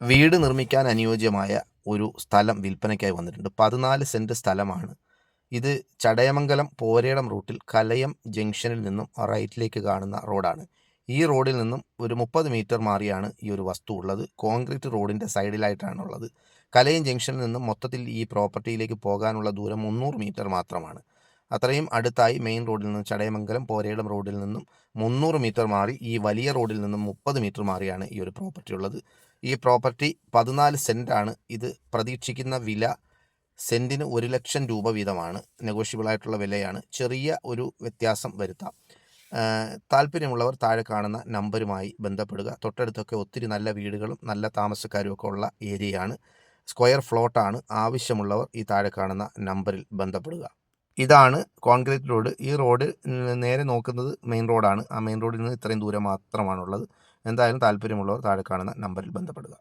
വീട് നിർമ്മിക്കാൻ അനുയോജ്യമായ ഒരു സ്ഥലം വിൽപ്പനയ്ക്കായി വന്നിട്ടുണ്ട്. പതിനാല് സെന്റ് സ്ഥലമാണ്. ഇത് ചടയമംഗലം പോരേടം റൂട്ടിൽ കലയം ജംഗ്ഷനിൽ നിന്നും റൈറ്റിലേക്ക് കാണുന്ന റോഡാണ്. ഈ റോഡിൽ നിന്നും ഒരു മുപ്പത് മീറ്റർ മാറിയാണ് ഈ ഒരു വസ്തു ഉള്ളത്. കോൺക്രീറ്റ് റോഡിന്റെ സൈഡിലായിട്ടാണ് ഉള്ളത് കലയം ജംഗ്ഷനിൽ നിന്നും മൊത്തത്തിൽ ഈ പ്രോപ്പർട്ടിയിലേക്ക് പോകാനുള്ള ദൂരം മുന്നൂറ് മീറ്റർ മാത്രമാണ്. അത്രയും അടുത്തായി മെയിൻ റോഡിൽ നിന്നും ചടയമംഗലം പോരേടം റോഡിൽ നിന്നും മുന്നൂറ് മീറ്റർ മാറി ഈ വലിയ റോഡിൽ നിന്നും മുപ്പത് മീറ്റർ മാറിയാണ് ഈ ഒരു പ്രോപ്പർട്ടി ഉള്ളത്. ഈ പ്രോപ്പർട്ടി പതിനാല് സെന്റാണ് ഇത് പ്രതീക്ഷിക്കുന്ന വില സെന്റിന് ഒരു ലക്ഷം രൂപ വീതമാണ്. നെഗോഷ്യബിൾ ആയിട്ടുള്ള വിലയാണ്. ചെറിയ ഒരു വ്യത്യാസം വരുത്താം. താല്പര്യമുള്ളവർ താഴെ കാണുന്ന നമ്പരുമായി ബന്ധപ്പെടുക. തൊട്ടടുത്തൊക്കെ ഒത്തിരി നല്ല വീടുകളും നല്ല താമസക്കാരും ഒക്കെ ഉള്ള ഏരിയയാണ് സ്ക്വയർ ഫ്ലോട്ടാണ് ആവശ്യമുള്ളവർ ഈ താഴെ കാണുന്ന നമ്പറിൽ ബന്ധപ്പെടുക. ഇതാണ് കോൺക്രീറ്റ് റോഡ് ഈ റോഡ് നേരെ നോക്കുന്നത് മെയിൻ റോഡാണ് ആ മെയിൻ റോഡിൽ നിന്ന് ഇത്രയും ദൂരം മാത്രമാണുള്ളത്. എന്തായാലും താല്പര്യമുള്ളവർ താഴെ കാണുന്ന നമ്പറിൽ ബന്ധപ്പെടുക.